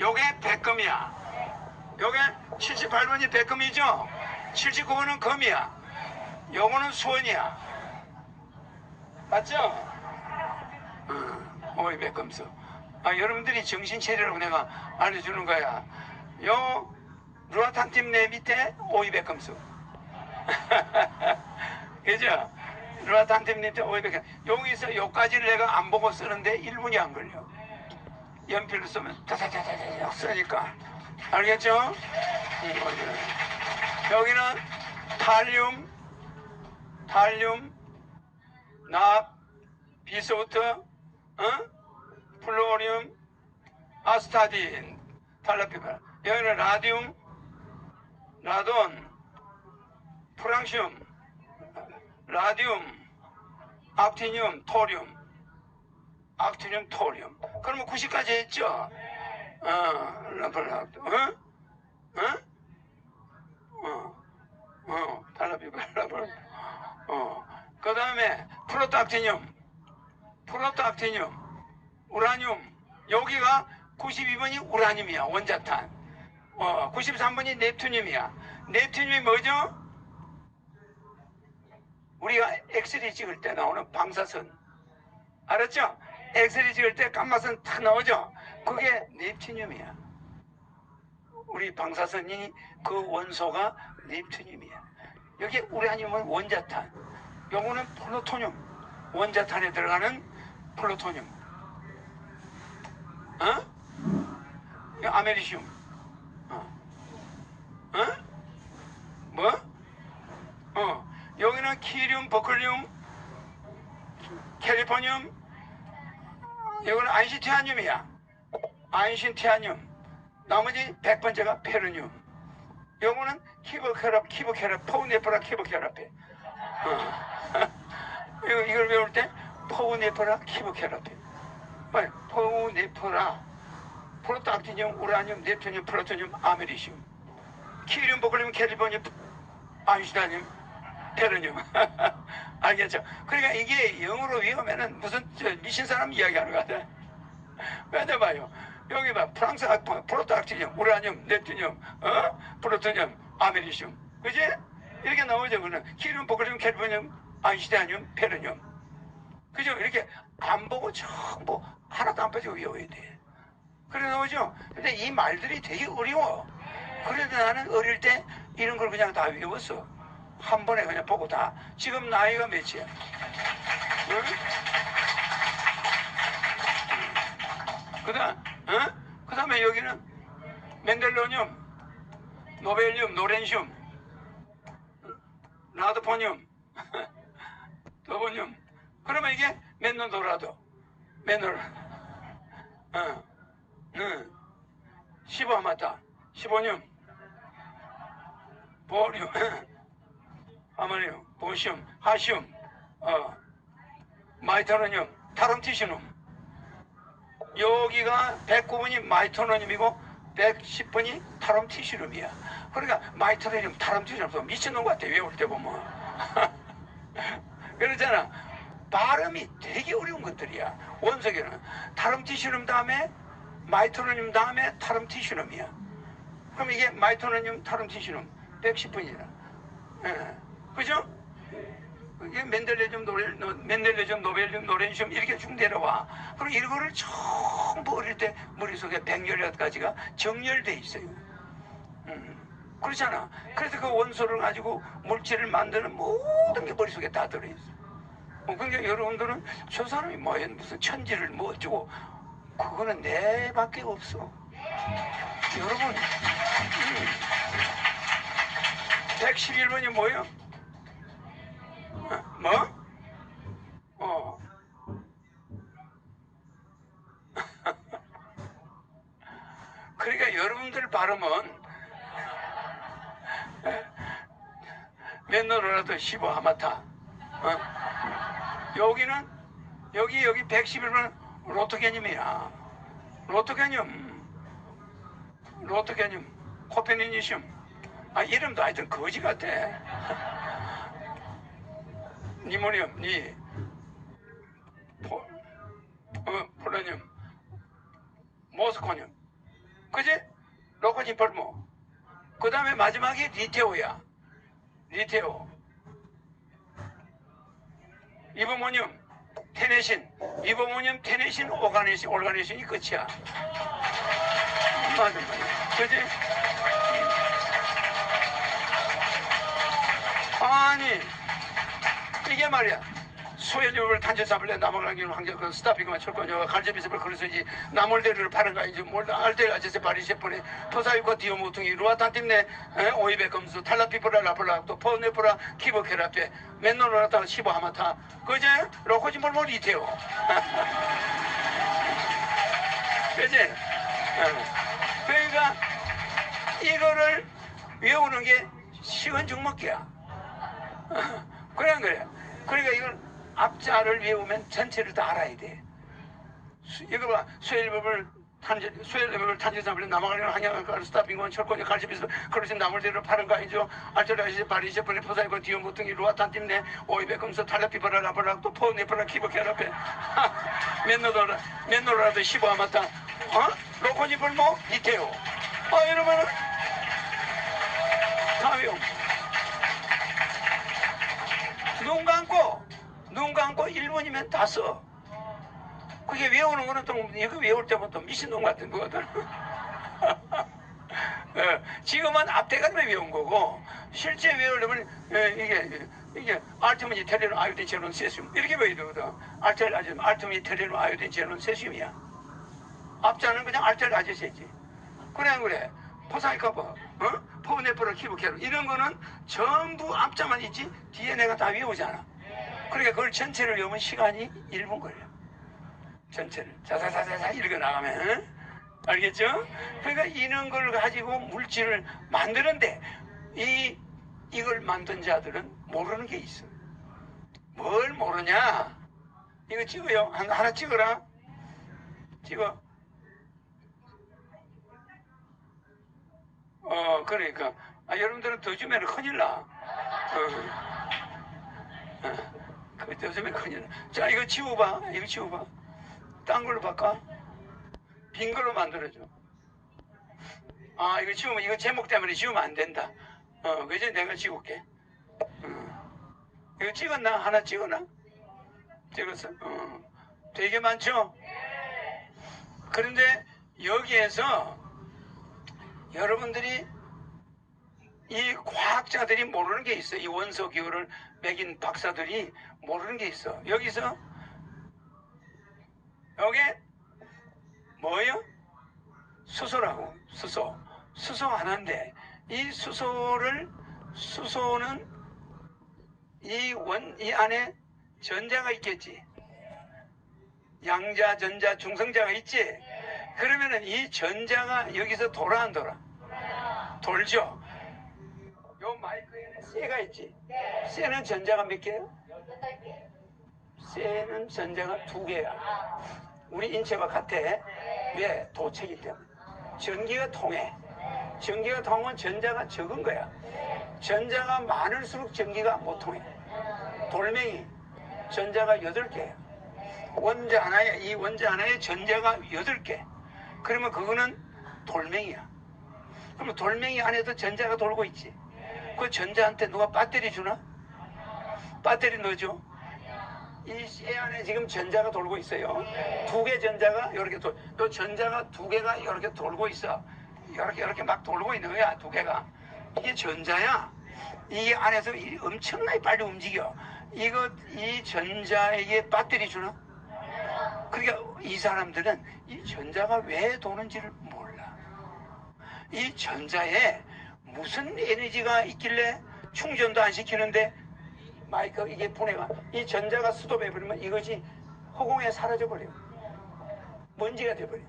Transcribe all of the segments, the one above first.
요게 백금이야. 요게 78번이 백금이죠? 79번은 금이야. 요거는 수원이야. 맞죠? 어, 오이 백금수. 아, 여러분들이 정신 차리라고 내가 알려주는 거야. 요, 루아탄팀 내 밑에 오이 백금수. 그죠? 루아탄팀 밑에 오이 백금수. 여기서 요까지를 내가 안 보고 쓰는데 1분이 안 걸려. 연필로 쓰면 다다다다다 쓰니까. 알겠죠? 여기는 탈륨, 탈륨, 납, 비소트, 어? 플로리움, 아스타딘, 탈라피바. 여기는 라디움, 라돈, 프랑슘, 라디움, 악티늄, 토륨, 악티늄, 토륨. 그러면 90까지 했죠? 어, 라플락트, 어? 어? 어, 어, 탈라피바, 라플락트. 어, 그 다음에 프로토악티늄, 프로토악티늄, 우라늄. 여기가 92번이 우라늄이야, 원자탄. 어, 93번이 넵투늄이야. 넵투늄이 뭐죠? 우리가 엑스레이 찍을 때 나오는 방사선. 알았죠? 엑스레이 찍을 때 감마선 탁 나오죠? 그게 넵투늄이야. 우리 방사선이 그 원소가 넵투늄이야. 여기 우라늄은 원자탄. 요거는 플루토늄. 원자탄에 들어가는 플루토늄. 어? 아메리슘. 어. 어? 뭐? 어. 여기는 키륨, 버클륨, 캘리포늄. 이거는 안시티아늄이야. 안신티아늄. 나머지 100번째가 페르늄. 요거는 키버케라, 키버케라, 포우네프라 키버케라페. 어. 이걸 배울 때 포우네프라. 뭐, 포우네프라, 프로토악티늄, 우라늄, 네프늄, 플루토늄, 아메리슘. 키륨, 버클륨, 캘리포늄, 안시타늄, 페르늄. 알겠죠? 그러니까 이게 영어로 외우면은 무슨 저 미친 사람 이야기하는 거 같아. 왜냐 봐요. 여기 봐. 프랑스 악보, 프로토악티늄, 우라늄, 네프늄, 어? 플루토늄, 아메리슘. 그지? 이렇게 나오죠. 그는 키륨, 버클륨, 캘리포늄, 안시타늄, 페르늄. 그죠? 이렇게 안 보고 전부 하나도 안 빠지고 외워야 돼. 그래 나오죠? 근데 이 말들이 되게 어려워. 그래도 나는 어릴 때 이런 걸 그냥 다 외웠어. 한 번에 그냥 보고 다. 지금 나이가 몇이야? 응? 그 다음, 어? 그 다음에 여기는 멘델로늄, 노벨륨, 노렌슘, 라드포늄, 더보늄. 그러면 이게 맨노도라도, 맨노라. 어, 응. 15 맞다. 15늄, 보륨, 아마늄, 보슘, 하슘, 어, 마이토로늄, 타름티시눔. 여기가 109번이 마이토로늄이고 110번이 타름티시눔이야. 그러니까 마이토로늄, 타름티시눔 미친놈 같아 외울 때 보면. 그러잖아. 발음이 되게 어려운 것들이야. 원석에는 타름티시눔 다음에 마이토로늄 다음에 타름티시눔이야. 그럼 이게 마이토로늄, 타름티시눔 110번이라. 예. 그죠? 이게 멘델레즘 노벨, 멘델레즘 노벨륨 노렌슘 이렇게 쭉 내려와. 그럼 이거를 전부 어릴 때 머릿속에 백열여 가지가 정렬돼 있어요. 음, 그렇잖아. 그래서 그 원소를 가지고 물질을 만드는 모든 게 머릿속에 다 들어있어. 어, 그러니까 여러분들은 저 사람이 뭐 무슨 천지를 뭐 어쩌고 그거는 내밖에 없어. 여러분, 음, 111번이 뭐예요? 어, 뭐? 어. 그러니까 여러분들 발음은 맨너로라도 15 하마타. 어? 여기는 여기 여기 111번 로또 개념이야. 로또 개념. 로또 개념. 코페니니슘. 아 이름도 하여튼 거지 같아. 니모늄, 니, 포, 어, 폴로늄, 모스코늄. 그지? 로코진 벌모. 그 다음에 마지막이 리테오야. 리테오. 이브모늄, 테네신, 이브모늄, 테네신, 오가네신, 올가네신이 끝이야. 맞아. 그지? 아니, 이게 말이야. 소연료를 단체 잡을래 남아가기는 그 스타핑만 철거냐. 갈제비스를 그래서 이제 나몰대를 파는 거 이제 뭘 알때 아저씨 바리셰 폰에 토사유코 디오모퉁이 루아탄팀네. 오이베 검수 탈라피프라 라플라 또 포네프라 키보케라테 맨노라타 시보 하마타. 그제? 로코진 볼몰 이태요. 그지 어. 그러니까 이거를 외우는 게 시간 중먹기야. 그래 안 그래 그러니까 이걸 앞자를 외우면 전체를 다 알아야 돼. 수- 이거 봐. 수헬법을 탄제, 수헬법을 탄제삼을 남아가는 한양을 스타핑건 철권이 갈집에서 그릇이 나물대로 파는 거 아니죠. 알테라이시 바리시 번에 포사이고 디오모퉁이 루아탄 팀네 오이베 검서 탈라피바라 라바라 또 포네프라 키보케라페 맨노더라 맨노라도 시보 아마타 어? 로코니 볼모 이태요. 어 이러면은 다 외워. 눈 감고 눈 감고 1분이면 다 써. 그게 외우는 거는 또 이거 외울 때부터 미친놈 같은 거거든. 어, 지금은 앞대가리만 외운 거고 실제 외우려면 어, 이게 이게 알트미니 테레노 아이오딘 제논 세슘 이렇게 외워야 되거든. 알텔 아지 알트미니 테레노 아이오딘 제논 세슘이야. 앞자는 그냥 알텔 아저씨지. 그래 안 그래? 포사이카버, 어? 포네프라 키브케로 이런 거는 전부 앞자만 있지 뒤에 내가 다 외우잖아. 그러니까 그걸 전체를 외우면 시간이 1분 걸려. 전체를 자자자자자 읽어 나가면 응? 알겠죠? 그러니까 이런 걸 가지고 물질을 만드는데 이 이걸 만든 자들은 모르는 게 있어. 뭘 모르냐? 이거 찍어요. 하나 찍어라. 찍어. 어, 그러니까. 아, 여러분들은 더 주면 큰일 나. 어. 어. 그, 더 주면 큰일 나. 자, 이거 지워봐. 이거 지워봐. 딴 걸로 바꿔. 빈 걸로 만들어줘. 아, 이거 지우면, 이거 제목 때문에 지우면 안 된다. 어, 그지? 내가 지울게. 어. 이거 찍었나? 하나 찍었나? 찍었어? 어. 되게 많죠? 그런데 여기에서 여러분들이 이 과학자들이 모르는 게 있어. 이 원소 기호를 매긴 박사들이 모르는 게 있어. 여기서 여기 뭐예요? 수소라고 수소. 수소 하나인데 이 수소를 수소는 이 원 이 안에 전자가 있겠지. 양자, 전자, 중성자가 있지. 그러면은 이 전자가 여기서 돌아 안 돌아? 돌죠. 요 마이크에는 쇠가 있지. 쇠는 전자가 몇 개예요? 쇠는 전자가 두 개야. 우리 인체와 같아. 왜? 도체기 때문에. 전기가 통해. 전기가 통하면 전자가 적은 거야. 전자가 많을수록 전기가 못 통해. 돌멩이 전자가 여덟 개야. 원자 하나에 이 원자 하나에 전자가 여덟 개. 그러면 그거는 돌멩이야. 그러면 돌멩이 안에도 전자가 돌고 있지. 그 전자한테 누가 배터리 주나? 배터리 넣어줘. 이쇠 안에 지금 전자가 돌고 있어요. 두 개 전자가 이렇게 돌, 또 전자가 두 개가 이렇게 돌고 있어. 이렇게 이렇게 막 돌고 있는 거야. 두 개가. 이게 전자야. 이 안에서 이 엄청나게 빨리 움직여. 이거 이 전자에게 배터리 주나? 그러니까 이 사람들은 이 전자가 왜 도는지를. 이 전자에 무슨 에너지가 있길래 충전도 안 시키는데 마이크 이게 분해가 이 전자가 수도해 버리면 이것이 허공에 사라져 버려. 먼지가 돼 버려.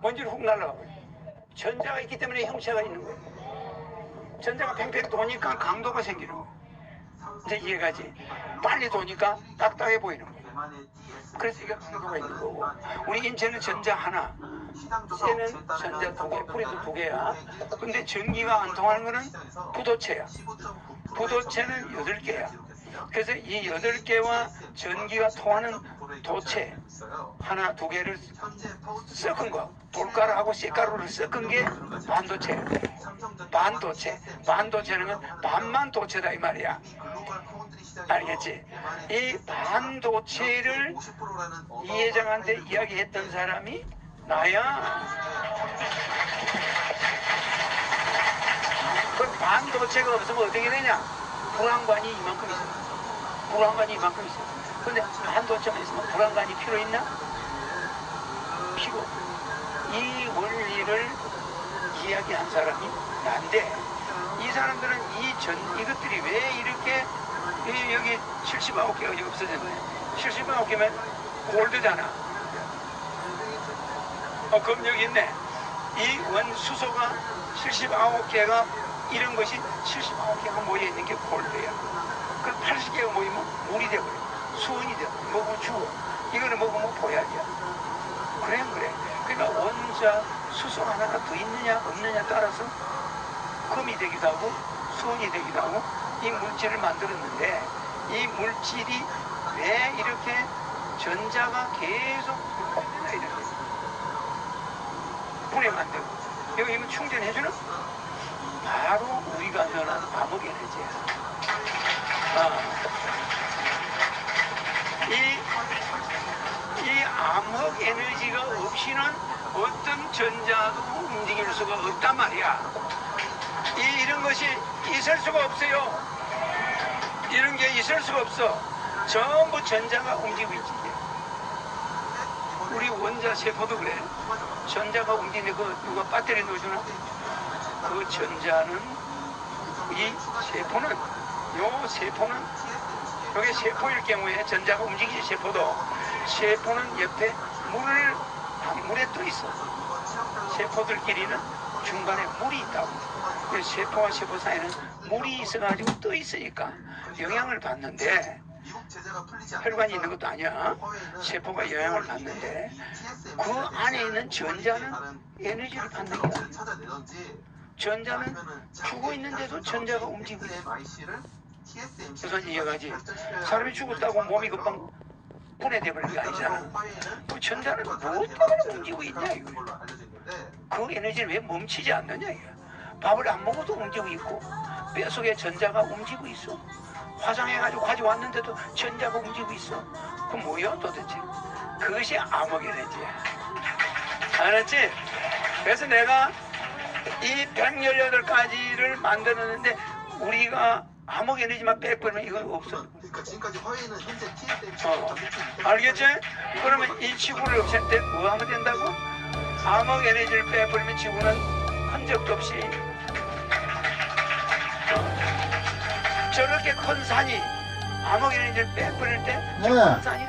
먼지로 훅 날아가 버려. 전자가 있기 때문에 형체가 있는 거예요. 전자가 팽팽 도니까 강도가 생기는 거예요. 이제 이해가지. 빨리 도니까 딱딱해 보이는 거예요. 그래서 이게 강도가 있는 거고 우리 인체는 전자 하나 쇠는 전자 두 개, 뿌리도 두 개야. 근데 전기가 안 통하는 거는 부도체야. 부도체는 여덟 개야. 그래서 이 여덟 개와 전기가 통하는 도체 하나 두 개를 섞은 거. 돌가루하고 쇳가루를 섞은 게 반도체. 반도체. 반도체는 반만 도체다 이 말이야. 알겠지? 이 반도체를 이 회장한테 이야기했던 사람이 나야. 그 반도체가 없으면 어떻게 되냐? 불안관이 이만큼 있어. 불안관이 이만큼 있어 근데 반도체만 있으면 불안관이 필요 있나? 필요 이 원리를 이야기한 사람이 난데 이 사람들은 이 전 이것들이 왜 이렇게 이 여기 79개가 여기 없어졌네 79개면 골드잖아. 어 그럼 여기 있네. 이 원수소가 79개가 이런 것이 79개가 모여 있는 게 골드야. 그 80개가 모이면 물이 되버려 수은이 돼 먹으면 죽어 이거는 먹으면 보약이야 그래 안 그래. 그러니까 원자 수소 하나가 더 있느냐 없느냐 따라서 금이 되기도 하고 수은이 되기도 하고 이 물질을 만들었는데 이 물질이 왜 이렇게 전자가 계속 불어나 이렇게 불에 만들고. 여기 이거 충전해주는? 바로 우리가 면한 암흑 에너지야 아. 이, 이 암흑 에너지가 없이는 어떤 전자도 움직일 수가 없단 말이야. 이, 이런 것이 있을 수가 없어요. 이런 게 있을 수가 없어. 전부 전자가 움직이고 있지. 우리 원자 세포도 그래. 전자가 움직이는데 그 누가 배터리 넣어주나? 그 전자는 이 세포는 요 세포는 여기 세포일 경우에 전자가 움직이지 세포도 세포는 옆에 물을 물에 떠 있어. 세포들끼리는 중간에 물이 있다고. 그 세포와 세포 사이에는 물이 있어가지고 떠 있으니까 영향을 받는데 혈관이 있는 것도 아니야. 세포가 영향을 받는데 그 안에 있는 전자는 에너지를 받는 거야. 전자는 죽어 있는데도 전자가 움직이고 그래서 이해가지. 사람이 죽었다고 몸이 금방 분해돼버리는 게 아니잖아. 그 전자는 무엇 때문에 움직이고 있냐 이거. 그 에너지를 왜 멈추지 않느냐 이거. 밥을 안 먹어도 움직이고 있고 뼈 속에 전자가 움직이고 있어. 화장해가지고 가져왔는데도 전자가 움직이고 있어. 그 뭐야 도대체? 그것이 암흑 에너지야 알았지? 그래서 내가 이 118가지를 만들었는데 우리가 암흑 에너지만 빼버리면 이건 없어 그러니까 지금까지 화해는 현재 TSM 어, 알겠지? 그러면 이 지구를 없앨 때 뭐 하면 된다고? 암흑 에너지를 빼버리면 지구는 흔적도 없이 어, 저렇게 큰 산이 암흑 에너지를 빼버릴 때저 네. 큰 산이